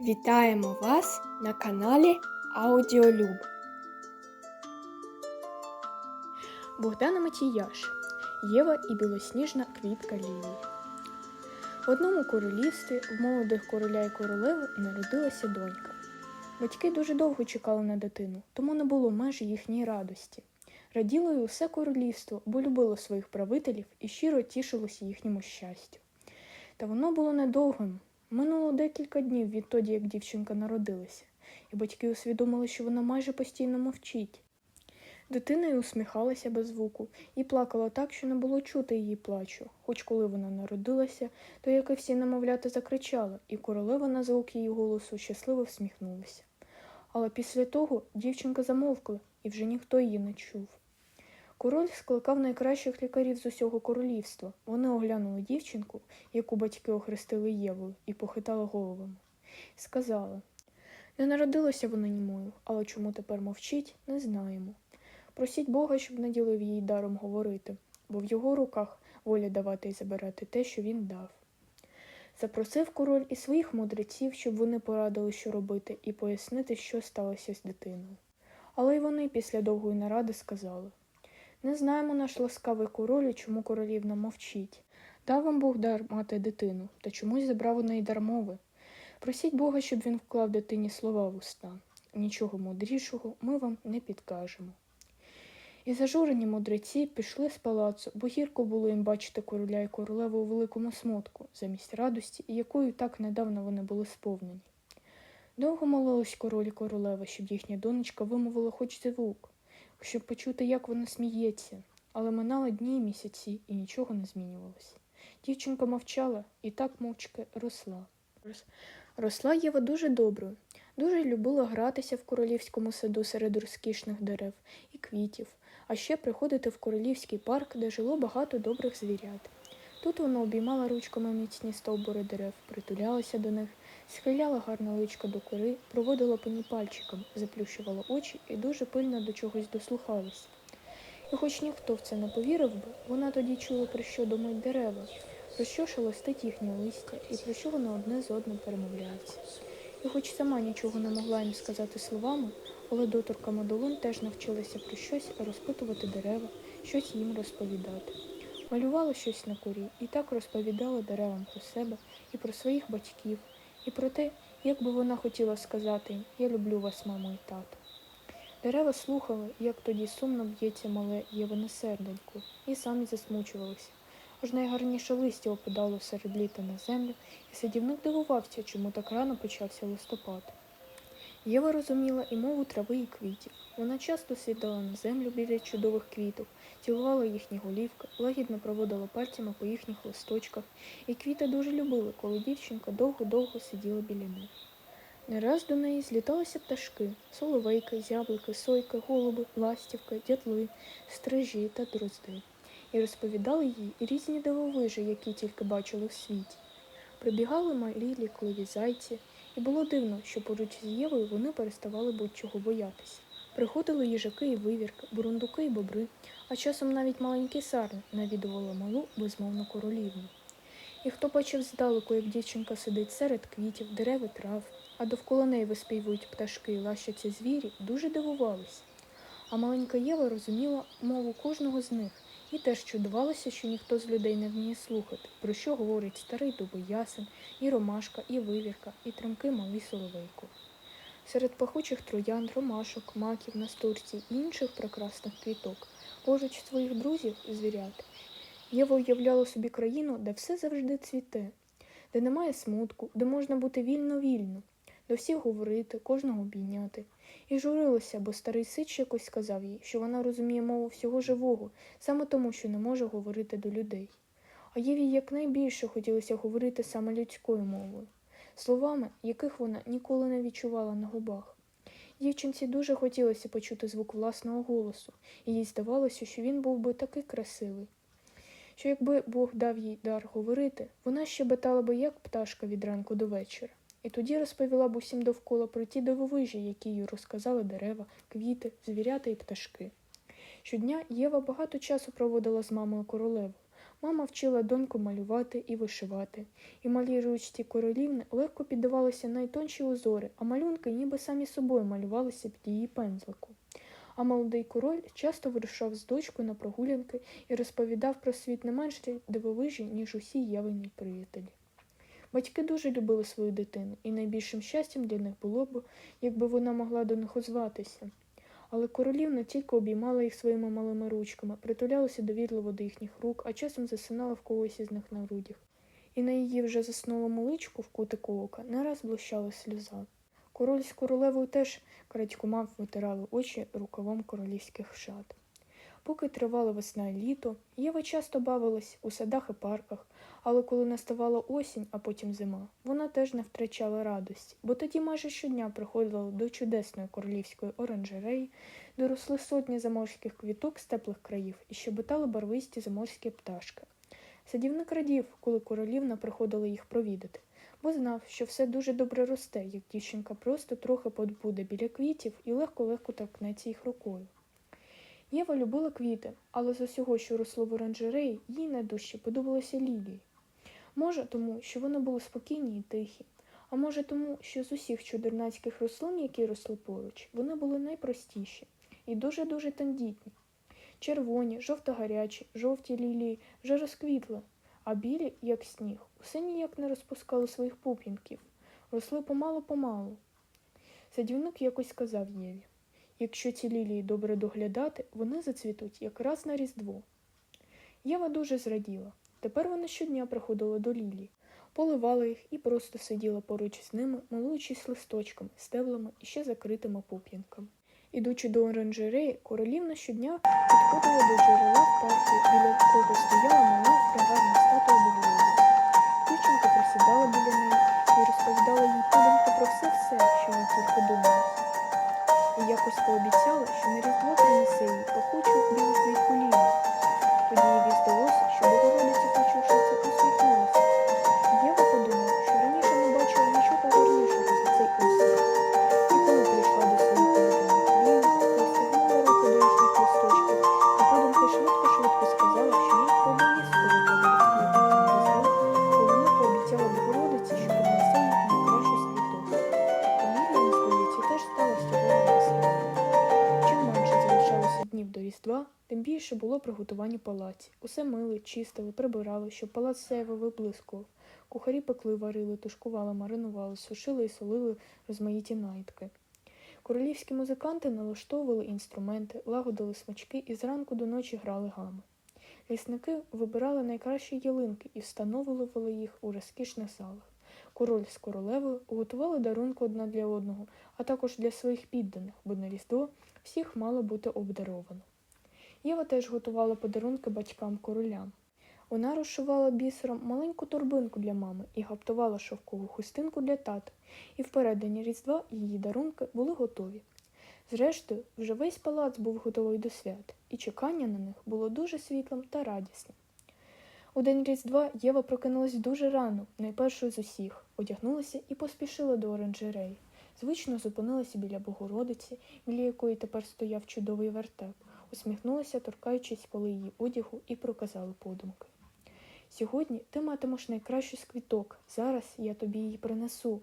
Вітаємо вас на каналі Аудіолюб. Богдана Матіяш, Єва і білосніжна квітка Лілії. В одному королівстві в молодих короля і королеви народилася донька. Батьки дуже довго чекали на дитину, тому не було меж їхньої радості. Раділо й усе королівство, бо любило своїх правителів і щиро тішилося їхньому щастю. Та воно було недовгим. Минуло декілька днів відтоді, як дівчинка народилася, і батьки усвідомили, що вона майже постійно мовчить. Дитина й усміхалася без звуку і плакала так, що не було чути її плачу. Хоч коли вона народилася, то, як і всі немовлята, закричала, і королева на звук її голосу щасливо всміхнулася. Але після того дівчинка замовкла, і вже ніхто її не чув. Король скликав найкращих лікарів з усього королівства. Вони оглянули дівчинку, яку батьки охрестили Євою, і похитали головами. Сказали не народилася вона німою, але чому тепер мовчить, не знаємо. Просіть Бога, щоб наділив її даром говорити, бо в його руках воля давати і забирати те, що він дав. Запросив король і своїх мудреців, щоб вони порадили, що робити, і пояснити, що сталося з дитиною. Але й вони після довгої наради сказали не знаємо наш ласкавий король, чому королівна мовчить. Дав вам Бог дар мати дитину, та чомусь забрав у неї дар мови. Просіть Бога, щоб він вклав дитині слова в уста. Нічого мудрішого ми вам не підкажемо. І зажурені мудреці пішли з палацу, бо гірко було їм бачити короля і королеву у великому смутку, замість радості, якою так недавно вони були сповнені. Довго молились король і королева, щоб їхня донечка вимовила хоч звук, щоб почути, як вона сміється, але минали дні і місяці, і нічого не змінювалося. Дівчинка мовчала і так мовчки росла. Росла Єва дуже доброю, дуже любила гратися в королівському саду серед розкішних дерев і квітів, а ще приходити в королівський парк, де жило багато добрих звірят. Тут вона обіймала ручками міцні стовбури дерев, притулялася до них, схиляла гарне личко до кори, проводила по ній пальчиком, заплющувала очі і дуже пильно до чогось дослухалася. І хоч ніхто в це не повірив би, вона тоді чула, про що думають дерева, про що шелестить їхнє листя і про що вони одне з одним перемовляються. І хоч сама нічого не могла їм сказати словами, але доторками долон теж навчилася про щось розпитувати дерева, щось їм розповідати. Малювала щось на корі і так розповідала деревам про себе і про своїх батьків, і про те, як би вона хотіла сказати Я люблю вас, мамо і тато. Дерева слухали, як тоді сумно б'ється мале Євине серденько, і самі засмучувалися. Аж найгарніше листя опадало серед літа на землю, і садівник дивувався, чому так рано почався листопад. Єва розуміла і мову трави і квітів. Вона часто сідала на землю біля чудових квіток, цілувала їхні голівки, лагідно проводила пальцями по їхніх листочках, і квіти дуже любили, коли дівчинка довго-довго сиділа біля них. Не раз до неї зліталися пташки соловейки, зяблики, сойки, голуби, ластівки, дятли, стрижі та дрозди, і розповідали їй різні дивовижі, які тільки бачили в світі. Прибігали малі лікливі зайці, і було дивно, що поруч з Євою вони переставали будь-чого боятися. Приходили їжаки і вивірки, бурундуки і бобри, а часом навіть маленькі сарни навідували малу безмовну королівну. І хто бачив здалеку, як дівчинка сидить серед квітів, дерев і трав, а довкола неї виспівують пташки і лащаться звірі, дуже дивувалися. А маленька Єва розуміла мову кожного з них і теж чудувалася, що ніхто з людей не вміє слухати, про що говорить старий дубоясен, і ромашка, і вивірка, і тремкий малий соловейко. Серед пахучих троянд, ромашок, маків, настурцій і інших прекрасних квіток, поруч своїх друзів, звірят, Єва уявляла собі країну, де все завжди цвіте, де немає смутку, де можна бути вільно-вільно, до всіх говорити, кожного обійняти. І журилася, бо старий сич якось сказав їй, що вона розуміє мову всього живого, саме тому, що не може говорити до людей. А Єві якнайбільше хотілося говорити саме людською мовою, словами, яких вона ніколи не відчувала на губах. Дівчинці дуже хотілося почути звук власного голосу, і їй здавалося, що він був би такий красивий. Що якби Бог дав їй дар говорити, вона щебетала би як пташка від ранку до вечора. І тоді розповіла б усім довкола про ті дивовижі, які їй розказали дерева, квіти, звірята і пташки. Щодня Єва багато часу проводила з мамою королевою, Мама вчила доньку малювати і вишивати, і малій ручці королівни легко піддавалися найтонші узори, а малюнки ніби самі собою малювалися під її пензлику. А молодий король часто вирушав з дочкою на прогулянки і розповідав про світ не менш дивовижі, ніж усі євині приятелі. Батьки дуже любили свою дитину, і найбільшим щастям для них було б, якби вона могла до них озватися. Але королівна тільки обіймала їх своїми малими ручками, притулялася довірливо до їхніх рук, а часом засинала в когось із них на грудях. І на її вже заснулому личку в кутику ока не раз блищала сльоза. Король з королевою теж крадькома витирали очі рукавом королівських шат. Поки тривала весна і літо, Єва часто бавилась у садах і парках, але коли наставала осінь, а потім зима, вона теж не втрачала радості, бо тоді майже щодня приходила до чудесної королівської оранжереї, де росли сотні заморських квіток з теплих країв і щебетали барвисті заморські пташки. Садівник радів, коли королівна приходила їх провідати, бо знав, що все дуже добре росте, як дівчинка просто трохи подбуде біля квітів і легко-легко торкнеться їх рукою. Єва любила квіти, але з усього, що росло в оранжереї, їй найдужче подобалися лілії. Може, тому, що вони були спокійні і тихі, а може тому, що з усіх чудернацьких рослин, які росли поруч, вони були найпростіші і дуже-дуже тендітні. Червоні, жовто-гарячі, жовті лілії вже розквітли, а білі, як сніг, усе ніяк не розпускали своїх пуп'янків, росли помалу-помалу. Садівник якось сказав Єві. Якщо ці лілії добре доглядати, вони зацвітуть якраз на Різдво. Єва дуже зраділа. Тепер вона щодня приходила до лілії, поливала їх і просто сиділа поруч з ними, милуючись листочками, стеблами і ще закритими пуп'янками. Ідучи до оранжереї, королівна щодня підходила до джерела в парку, біля якого стояла мала пригарна статуя Богородиці. Дівчинка присідала біля неї і розповідала їй подумки про все-все, що їй тільки думалось і якось пообіцяла, що на різдво принесе їй Різдва, тим більше було приготування палаці. Усе мили, чистили, прибирали, щоб палац сяйво виблискував. Кухарі пекли, варили, тушкували, маринували, сушили і солили розмаїті найтки. Королівські музиканти налаштовували інструменти, лагодили смачки і зранку до ночі грали гами. Лісники вибирали найкращі ялинки і встановлювали їх у розкішних залах. Король з королевою готували дарунки одна для одного, а також для своїх підданих, бо на Різдво всіх мало бути обдаровано. Єва теж готувала подарунки батькам королям. Вона розшивала бісером маленьку торбинку для мами і гаптувала шовкову хустинку для тата, і впередині Різдва її дарунки були готові. Зрештою, вже весь палац був готовий до свят, і чекання на них було дуже світлим та радісним. У день Різдва Єва прокинулась дуже рано, найпершою з усіх, одягнулася і поспішила до оранжереї. Звично зупинилася біля Богородиці, біля якої тепер стояв чудовий вертеп, усміхнулася, торкаючись поли її одягу, і проказала подумки. Сьогодні ти матимеш найкращу з квіток, зараз я тобі її принесу.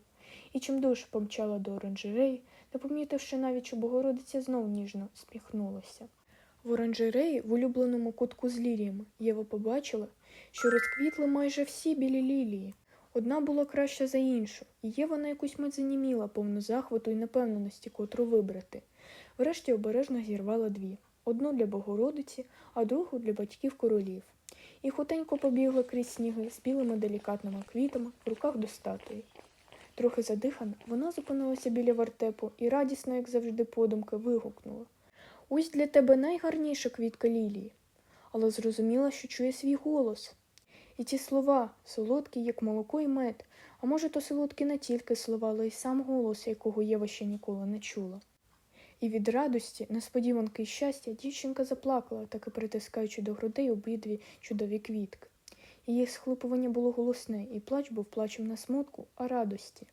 І чим довше помчала до оранжереї, не помітивши навіть, що Богородиця знов ніжно сміхнулася. В оранжереї, в улюбленому кутку з ліліями, Єва побачила, що розквітли майже всі білі лілії. Одна була краща за іншу, і Єва на якусь мить заніміла, повну захвату і непевненості, котру вибрати. Врешті обережно зірвала дві одну для Богородиці, а другу для батьків королів. І хутенько побігла крізь сніги з білими делікатними квітами в руках до статуї. Трохи задихана, вона зупинилася біля вертепу і радісно, як завжди, подумки, вигукнула Ось для тебе найгарніша квітка лілії. Але зрозуміла, що чує свій голос. І ті слова, солодкі, як молоко і мед, а може, то солодкі не тільки слова, але й сам голос, якого Єва ще ніколи не чула. І від радості, несподіванки й щастя, дівчинка заплакала, таки притискаючи до грудей обидві чудові квітки. Її схлипування було голосне, і плач був плачем не смутку, а радості.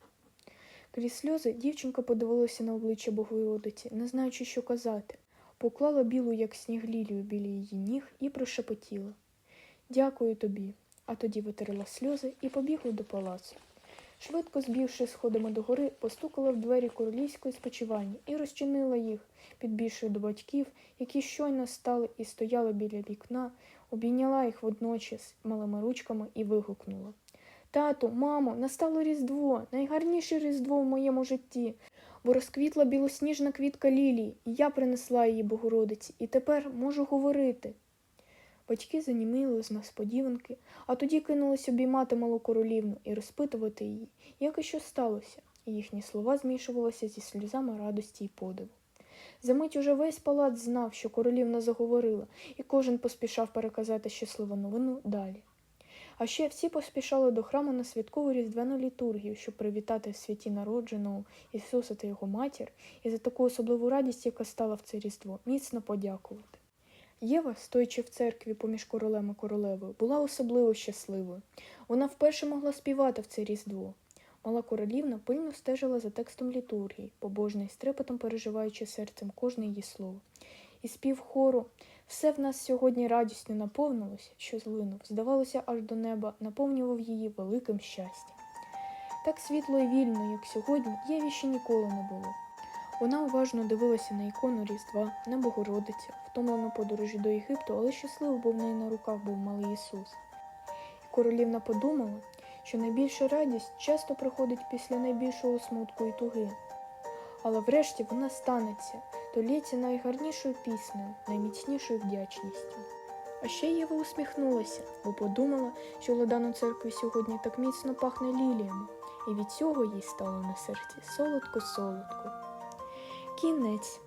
Крізь сльози дівчинка подивилася на обличчя Богородиці, не знаючи, що казати, поклала білу, як сніг лілію біля її ніг і прошепотіла. Дякую тобі. А тоді витерла сльози і побігла до палацу. Швидко збігши сходами догори, постукала в двері королівської спочивальні і розчинила їх, підбігши до батьків, які щойно стали і стояли біля вікна, обійняла їх водночас малими ручками і вигукнула. Тату, мамо, настало Різдво, найгарніше Різдво в моєму житті, бо розквітла білосніжна квітка лілії, і я принесла її Богородиці, і тепер можу говорити. Батьки заніміли з несподіванки, а тоді кинулись обіймати малу королівну і розпитувати її, як і що сталося, і їхні слова змішувалися зі сльозами радості й подиву. Замить уже весь палац знав, що королівна заговорила, і кожен поспішав переказати щасливу новину далі. А ще всі поспішали до храму на святкову різдвяну літургію, щоб привітати в святі народженого Ісуса та його матір, і за таку особливу радість, яка стала в це різдво, міцно подякувати. Єва, стоячи в церкві поміж королем і королевою, була особливо щасливою. Вона вперше могла співати в це різдво. Мала королівна пильно стежила за текстом літургії, побожно і з трепетом переживаючи серцем кожне її слово. І спів хору все в нас сьогодні радістю наповнилося, що злинув, здавалося, аж до неба, наповнював її великим щастям. Так світло і вільно, як сьогодні, Єві ще ніколи не було. Вона уважно дивилася на ікону Різдва, на Богородицю, втомлену подорожі до Єгипту, але щасливо, бо в неї на руках був малий Ісус. І королівна подумала, що найбільша радість часто приходить після найбільшого смутку і туги. Але врешті вона станеться, то лється найгарнішою піснею, найміцнішою вдячністю. А ще Єва усміхнулася, бо подумала, що ладан у церкві сьогодні так міцно пахне ліліями, і від цього їй стало на серці солодко-солодко. Кінець.